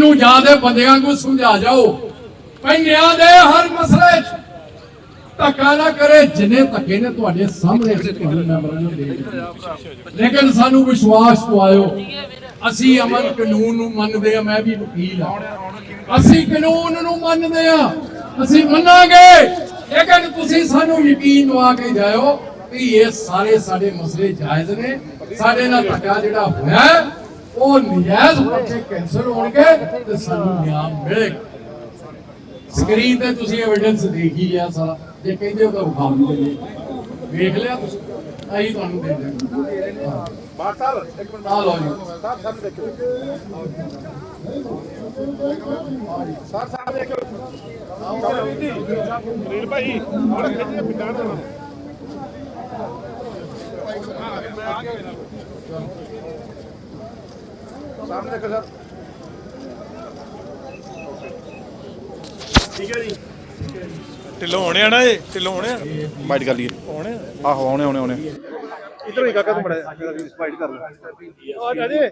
ਇਹਨੂੰ ਜਿਆਦੇ ਬੰਦਿਆਂ ਨੂੰ ਸਮਝਾ ਜਾਓ। ਭਈ ਦੇ ਹਰ ਮਸਲੇ 'ਚ ਧੱਕਾ ਨਾ ਕਰੇ, ਜਿੰਨੇ ਧੱਕੇ ਨੇ ਤੁਹਾਡੇ ਸਾਹਮਣੇ ਅਸੀਂ ਤੁਹਾਨੂੰ ਮੈਂਬਰਾਂ ਨੂੰ ਦੇ ਦਿੱਤੇ। ਲੇਕਿਨ ਸਾਨੂੰ ਵਿਸ਼ਵਾਸ ਦਵਾਇਓ, ਅਸੀਂ ਅਮਨ ਕਾਨੂੰਨ ਨੂੰ ਮੰਨਦੇ ਆ ਮੈਂ ਵੀ ਵਕੀਲ ਆ ਅਸੀਂ ਕਾਨੂੰਨ ਨੂੰ ਮੰਨਦੇ ਆ ਅਸੀਂ ਮੰਨਾਂਗੇ। ਲੇਕਿਨ ਤੁਸੀਂ ਸਾਨੂੰ ਯਕੀਨ ਦਵਾ ਕੇ ਜਾਇਓ ਕਿ ਇਹ ਸਾਰੇ ਸਾਡੇ ਮਸਲੇ ਜਾਇਜ਼ ਨੇ, ਸਾਡੇ ਨਾਲ ਧੱਕਾ ਜਿਹੜਾ ਹੋਇਆ ਉਹ ਨਜਾਇਜ਼ ਪਰਚੇ ਕੈਂਸਲ ਹੋਣਗੇ ਤੇ ਸਾਨੂੰ ਨਿਆਂ ਮਿਲੇਗਾ। ਸਕਰੀਨ ਤੇ ਤੁਸੀਂ ਐਵੀਡੈਂਸ ਦੇਖ ਹੀ ਲਿਆ ਸਾਰਾ ਜੇ ਕਹਿੰਦੇ ਹੋ ਤਾਂ ਵਿਖਾ ਦਿੰਦੇ ਵੇਖ ਲਿਆ ਤੁਸੀਂ? ਅਸੀਂ ਤੁਹਾਨੂੰ ਦੇ ਦਿਆਂਗੇ। ਬਾਤ ਸਾਹਿਬ ਇੱਕ ਮਿੰਟ। ਆ ਲਓ ਜੀ। ਸਾਹਿਬ ਸਾਹਿਬ ਦੇਖੋ ਸਰ ਸਾਹਿਬ ਦੇਖੋ ਰੀਲ ਭਾਈ ਹੁਣ ਕਿੱਥੇ ਪਿਟਾਣ ਦੇਣਾ ਸਾਹਮਣੇ ਦੇਖੋ ਸਰ ਠੀਕ ਹੈ ਜੀ। ਢਿੱਲੋਂ ਹੋਣੇ ਆ ਨਾ ਇਹ? ਢਿੱਲੋਂ ਹੋਣੇ ਆ? ਬਾਈਟ ਕਰ ਲਈਏ। ਹੋਣੇ ਆਹੋ ਆਉਣੇ ਆਉਣੇ ਆਉਣੇ। ਇਧਰੋਂ ਹੀ ਕਾਕਾ ਤੂੰ ਬੜਾ ਸਪਾਈਟ ਕਰ ਲੈ ਆ ਅਜੇ ਅਜੇ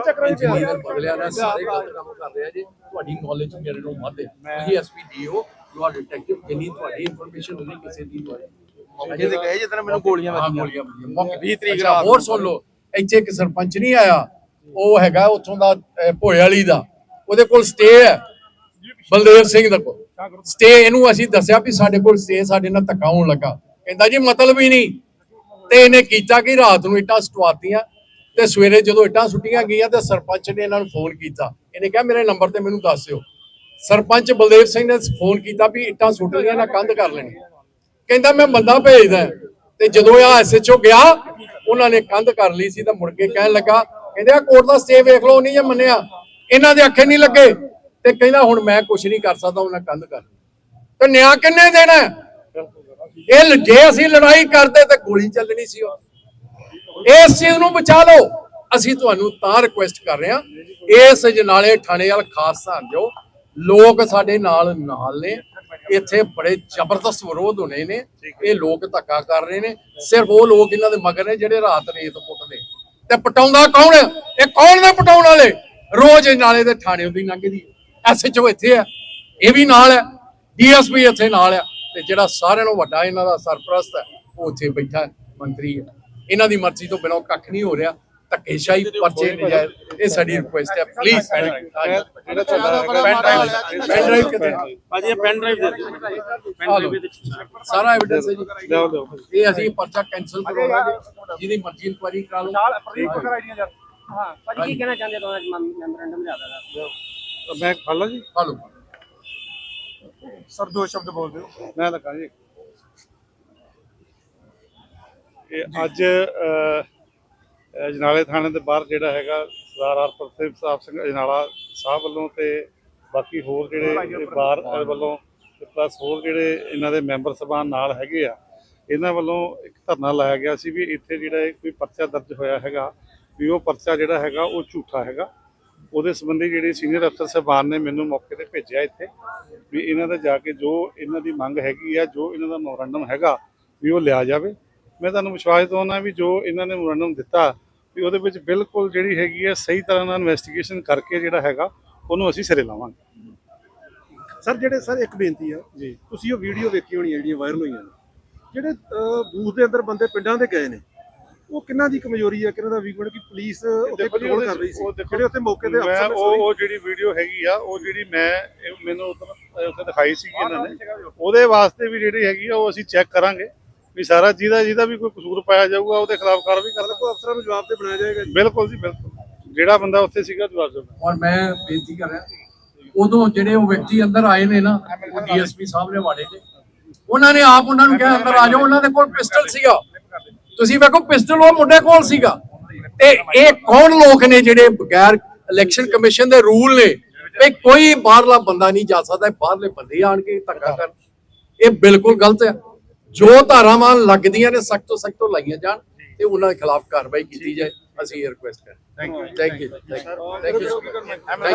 ਚੱਕਰਾਂ ਚ ਪਿਆ ਬਦਲਿਆ ਨਾ ਸਾਰੇ ਗਲਤ ਕੰਮ ਕਰ ਰਿਹਾ ਜੀ। ਤੁਹਾਡੀ ਨੌਲੇਜ ਮੇਰੇ ਨੂੰ ਵੱਧ ਹੈ। ਤੁਸੀਂ ਐਸਪੀਡੀਓ ਯੂ ਆਰ ਡਿਟੈਕਟਿਵ ਜਿੰਨੀ ਤੁਹਾਡੀ ਇਨਫੋਰਮੇਸ਼ਨ ਹੋਣੀ ਕਿਸੇ ਦੀ ਤੁਹਾਡੀ ਅਜੇ ਤੇ ਕਹੇ ਜਿੱਦਣ ਮੈਨੂੰ ਗੋਲੀਆਂ ਹਾਂ, ਵੱਜੀਆਂ ਗੋਲੀਆਂ ਵੱਜੀਆਂ। ਮੌਕੇ 20 ਤਰੀਕ ਰਾਤ ਹੋਰ ਸੁਣ ਲਓ। ਇੱਥੇ ਇੱਕ ਸਰਪੰਚ ਨਹੀਂ ਆਇਆ। ਉਹ ਹੈਗਾ ਉੱਥੋਂ ਦਾ ਅਹ, ਭੋਏ ਵਾਲੀ ਦਾ। ਉਹਦੇ ਕੋਲ ਸਟੇ ਹੈ ਬਲਦੇਵ ਸਿੰਘ ਦਾ ਕੋਲ। ਸਟੇ ਇਹਨੂੰ ਅਸੀਂ ਦੱਸਿਆ ਵੀ ਸਾਡੇ ਕੋਲ ਸਟੇ ਸਾਡੇ ਨਾਲ ਧੱਕਾ ਹੋਣ ਲੱਗਾ। ਕਹਿੰਦਾ ਜੀ ਮਤਲਬ ਹੀ ਨਹੀਂ। ਤੇ ਇਹਨੇ ਕੀਤਾ ਕਿ ਰਾਤ ਨੂੰ ਇੱਟਾਂ ਸਟਵਾਤੀਆਂ ਤੇ ਸਵੇਰੇ ਜਦੋਂ ਇੱਟਾਂ ਸੁੱਟੀਆਂ ਗਈਆਂ ਤੇ ਸਰਪੰਚ ਨੇ ਇਹਨਾਂ ਨੂੰ ਫੋਨ ਕੀਤਾ। ਇਹਨੇ ਕਿਹਾ ਮੇਰੇ ਨੰਬਰ ਤੇ ਮੈਨੂੰ ਦੱਸ ਦਿਓ। ਸਰਪੰਚ ਬਲਦੇਵ ਸਿੰਘ ਨੇ ਫੋਨ ਕੀਤਾ ਵੀ ਇੱਟਾਂ ਸੁੱਟ ਲਈਆਂ ਨਾ ਕੰਧ ਕਰ ਲੈਣੀ। ਕਹਿੰਦਾ ਮੈਂ ਬੰਦਾ ਭੇਜਦਾ ਤੇ ਜਦੋਂ ਆ ਐਸਐਚਓ ਗਿਆ ਉਹਨਾਂ ਨੇ ਕੰਧ ਕਰ ਲਈ ਸੀ ਤਾਂ ਮੁੜ ਕੇ ਕਹਿਣ ਲੱਗਾ ਕਹਿੰਦੇ ਆ ਕੋਰਟ ਦਾ ਸਟੇ ਵੇਖ ਲਓ, ਨਹੀਂ ਜੇ ਮੰਨਿਆ। ਇਹਨਾਂ ਦੇ ਅੱਖੇ ਨਹੀਂ ਲੱਗੇ। ਤੇ ਕਹਿੰਦਾ, ਹੁਣ ਮੈਂ ਕੁਝ ਨਹੀਂ ਕਰ ਸਕਦਾ ਉਹਨਾਂ ਕੰਧ ਕਰ ਤੇ ਨਿਆਂ ਕਿੰਨੇ ਦੇਣਾ ਇਹ ਜੇ ਅਸੀਂ ਲੜਾਈ ਕਰਦੇ ਤੇ ਗੋਲੀ ਚੱਲਣੀ ਸੀ ਇਸ ਚੀਜ਼ ਨੂੰ ਬਚਾ ਲਓ। ਅਸੀਂ ਤੁਹਾਨੂੰ ਤਾਂ ਰਿਕੁਐਸਟ ਕਰ ਰਹੇ ਹਾਂ, ਇਸ ਜਨਾਲੇ ਥਾਣੇ ਵਾਲ ਖਾਸ ਧਿਆਨ ਦਿਓ। ਲੋਕ ਸਾਡੇ ਨਾਲ ਨਾਲ ਨੇ। ਇੱਥੇ ਬੜੇ ਜ਼ਬਰਦਸਤ ਵਿਰੋਧ ਹੋਣੇ ਨੇ। ਇਹ ਲੋਕ ਧੱਕਾ ਕਰ ਰਹੇ ਨੇ। ਸਿਰਫ ਉਹ ਲੋਕ ਇਹਨਾਂ ਦੇ ਮਗਰ ਨੇ ਜਿਹੜੇ ਰਾਤ ਰੇਤ ਤੇ ਪਟਾਉਂਦਾ ਕੌਣ? ਇਹ ਕੌਣ ਨੇ ਪਟਾਉਣ ਵਾਲੇ? ਰੋਜ਼ ਇਹ ਨਾਲੇ ਦੇ ਥਾਣੇ ਹੁੰਦੀ ਲੰਘਦੀ ਐਸਐਚਓ ਇੱਥੇ ਆ ਇਹ ਵੀ ਨਾਲ ਹੈ। ਡੀਐਸਪੀ ਇੱਥੇ ਨਾਲ ਆ ਤੇ ਜਿਹੜਾ ਸਾਰਿਆਂ ਨੂੰ ਵੱਡਾ ਇਹਨਾਂ ਦਾ ਸਰਪ੍ਰਸਤ ਹੈ, ਉਹ ਉੱਥੇ ਬੈਠਾ ਮੰਤਰੀ ਹੈ। ਇਹਨਾਂ ਦੀ ਮਰਜ਼ੀ ਤੋਂ ਬਿਨਾਂ ਕੱਖ ਨਹੀਂ ਹੋ ਰਿਹਾ। ਧੱਕੇਸ਼ਾਹੀ ਪਰਚੇ ਨਜਾਇਜ਼ ਇਹ ਸਾਡੀ ਰਿਕੁਐਸਟ ਹੈ। Please pen drive pen drive ਕਿਤੇ? ਭਾਜੀ ਇਹ ਪੈਨ ਡਰਾਈਵ ਦੇ ਦਿਓ। ਪੈਨ ਡਰਾਈਵ ਲਓ। ਦੇ ਦਿਓ। ਸਾਰਾ ਐਵੀਡੈਂਸ ਹੈ ਜੀ। ਲਿਆਓ ਲਿਆਓ ਇਹ ਅਸੀਂ ਪਰਚਾ ਕੈਨਸਲ ਕਰਵਾਵਾਂਗੇ ਜਿਹਦੀ ਮਰਜ਼ੀ ਇਨਕੁਆਇਰੀ ਕਰਾ ਲਓ। ਨਾਲ ਪ੍ਰਦੀਪ ਕੋਲ ਆਈਡੀਆਂ ਯਾਰ ਹਾਂ ਭਾਜੀ ਕੀ ਕਹਿਣਾ ਚਾਹੁੰਦੇ ਹੋ ਮੈਮੋਰੈਂਡਮ ਲਿਆਦਾ ਦਾ ਮੈਂ ਖਾ ਲਾਂ ਜੀ। ਹਲੋ ਸਰ ਦੋ ਸ਼ਬਦ ਬੋਲ ਦਿਓ। ਮੈਂ ਲੱਗਾ ਜੀ। ਇਹ ਅੱਜ ਅਜਨਾਲੇ ਥਾਣੇ ਦੇ ਬਾਹਰ ਜਿਹੜਾ ਹੈਗਾ ਸਰਦਾਰ ਹਰਪ੍ਰੀਤ ਸਾਹਿਬ ਸਿੰਘ ਅਜਨਾਲਾ ਸਾਹਿਬ ਵੱਲੋਂ ਤੇ ਬਾਕੀ ਹੋਰ ਜਿਹੜੇ ਬਾਹਰ ਵੱਲੋਂ ਤੇ ਪਲੱਸ ਹੋਰ ਜਿਹੜੇ ਇਹਨਾਂ ਦੇ ਮੈਂਬਰ ਸਭਾਨ ਨਾਲ ਹੈਗੇ ਆ, ਇਹਨਾਂ ਵੱਲੋਂ ਇੱਕ ਧਰਨਾ ਲਾਇਆ ਗਿਆ ਸੀ ਵੀ ਇੱਥੇ ਜਿਹੜਾ ਕੋਈ ਪਰਚਾ ਦਰਜ ਹੋਇਆ ਹੈਗਾ, ਵੀ ਉਹ ਪਰਚਾ ਜਿਹੜਾ ਹੈਗਾ ਉਹ ਝੂਠਾ ਹੈਗਾ। ਉਹਦੇ ਸੰਬੰਧੀ ਜਿਹੜੇ ਸੀਨੀਅਰ ਅਫਸਰ ਸਾਹਿਬਾਨ ਨੇ ਮੈਨੂੰ ਮੌਕੇ ਤੇ ਭੇਜਿਆ ਇੱਥੇ ਵੀ ਇਹਨਾਂ ਦਾ ਜਾ ਕੇ ਜੋ ਇਹਨਾਂ ਦੀ ਮੰਗ ਹੈਗੀ ਆ, ਜੋ ਇਹਨਾਂ ਦਾ ਮੈਮੋਰੰਡਮ ਹੈਗਾ ਵੀ ਉਹ ਲਿਆ ਜਾਵੇ। ਮੈਂ ਤੁਹਾਨੂੰ ਵਿਸ਼ਵਾਸ ਦਿਵਾਉਣਾ ਵੀ ਜੋ ਇਹਨਾਂ ਨੇ ਮੈਮੋਰੰਡਮ ਦਿੱਤਾ ਵੀ ਉਹਦੇ ਵਿੱਚ ਬਿਲਕੁਲ ਜਿਹੜੀ ਹੈਗੀ ਆ ਸਹੀ ਤਰ੍ਹਾਂ ਨਾਲ ਇਨਵੈਸਟੀਗੇਸ਼ਨ ਕਰਕੇ ਜਿਹੜਾ ਹੈਗਾ ਉਹਨੂੰ ਅਸੀਂ ਸਿਰੇ ਲਾਵਾਂਗੇ। ਸਰ ਜਿਹੜੇ ਸਰ ਇੱਕ ਬੇਨਤੀ ਆ। ਜੀ। ਤੁਸੀਂ ਉਹ ਵੀਡੀਓ ਵੇਖੀ ਹੋਣੀ ਹੈ ਜਿਹੜੀਆਂ ਵਾਇਰਲ ਹੋਈਆਂ ਨੇ। ਜਿਹੜੇ ਬੂਥ ਦੇ ਅੰਦਰ ਬੰਦੇ ਪਿੰਡਾਂ ਦੇ ਗਏ ਨੇ ਉਹ ਕਿੰਨਾ ਦੀ ਕਮਜ਼ੋਰੀ ਹੈ ਕਿੰਨਾ ਦਾ ਵੀਕਮੈਂਟ ਕਿ ਪੁਲਿਸ ਉੱਥੇ ਕੰਟਰੋਲ ਕਰ ਰਹੀ ਸੀ ਜਿਹੜੇ ਉੱਥੇ ਮੌਕੇ ਤੇ ਅਫਸਰ ਉਹ ਉਹ ਜਿਹੜੀ ਵੀਡੀਓ ਹੈਗੀ ਆ ਉਹ ਜਿਹੜੀ ਮੈਂ ਮੈਨੂੰ ਉੱਥੇ ਦਿਖਾਈ ਸੀ ਇਹਨਾਂ ਨੇ ਉਹਦੇ ਵਾਸਤੇ ਵੀ ਜਿਹੜੀ ਹੈਗੀ ਆ ਉਹ ਅਸੀਂ ਚੈੱਕ ਕਰਾਂਗੇ। ਵੀ ਸਾਰਾ ਜਿਹਦਾ ਜਿਹਦਾ ਵੀ ਕੋਈ ਕਸੂਰ ਪਾਇਆ ਜਾਊਗਾ ਉਹਦੇ ਖਿਲਾਫ ਕਾਰਵਾਈ ਕਰ ਕੋਈ ਅਫਸਰਾਂ ਨੂੰ ਜਵਾਬ ਤੇ ਬਣਾਇਆ ਜਾਏਗਾ ਜੀ। ਬਿਲਕੁਲ ਜੀ ਬਿਲਕੁਲ। ਜਿਹੜਾ ਬੰਦਾ ਉੱਥੇ ਸੀਗਾ ਜਵਾਬ ਦੇਊਗਾ ਔਰ ਮੈਂ ਬੇਨਤੀ ਕਰ ਰਿਹਾ ਉਦੋਂ ਜਿਹੜੇ ਉਹ ਵਿਅਕਤੀ ਅੰਦਰ ਆਏ ਨੇ ਨਾ ਉਹ ਡੀਐਸਪੀ ਸਾਹਿਬ ਨੇ ਵਾੜੇ ਨੇ ਉਹਨਾਂ ਨੇ ਆਪ ਉਹਨਾਂ ਨੂੰ ਕਿਹਾ ਅੰਦਰ ਆ ਜਾਓ ਉਹਨਾਂ ਦੇ ਕੋਲ ਪਿਸਟਲ ਸੀਗਾ। ਤੁਸੀਂ ਵੇਖੋ ਪਿਸਟਲ ਉਹ ਮੁੰਡੇ ਕੋਲ ਸੀਗਾ। ਤੇ ਇਹ ਕੌਣ ਲੋਕ ਨੇ ਜਿਹੜੇ ਬਗੈਰ ਇਲੈਕਸ਼ਨ ਕਮਿਸ਼ਨ ਦੇ ਰੂਲ ਨੇ? ਵੀ ਕੋਈ ਬਾਹਰਲਾ ਬੰਦਾ ਨਹੀਂ ਜਾ ਸਕਦਾ ਬਾਹਰਲੇ ਬੰਦੇ ਆਣ ਕੇ ਧੱਕਾ ਕਰਨ। ਇਹ ਬਿਲਕੁਲ ਗਲਤ ਹੈ। ਜੋ ਧਾਰਾਵਾਂ ਲੱਗਦੀਆਂ ਨੇ ਸਖਤ ਤੋਂ ਸਖਤ ਲਾਈਆਂ ਜਾਣ ਤੇ ਉਹਨਾਂ ਦੇ ਖਿਲਾਫ ਕਾਰਵਾਈ ਕੀਤੀ ਜਾਏ। ਅਸੀਂ ਇਹ ਰਿਕੁਐਸਟ ਕਰ thank you thank you thank you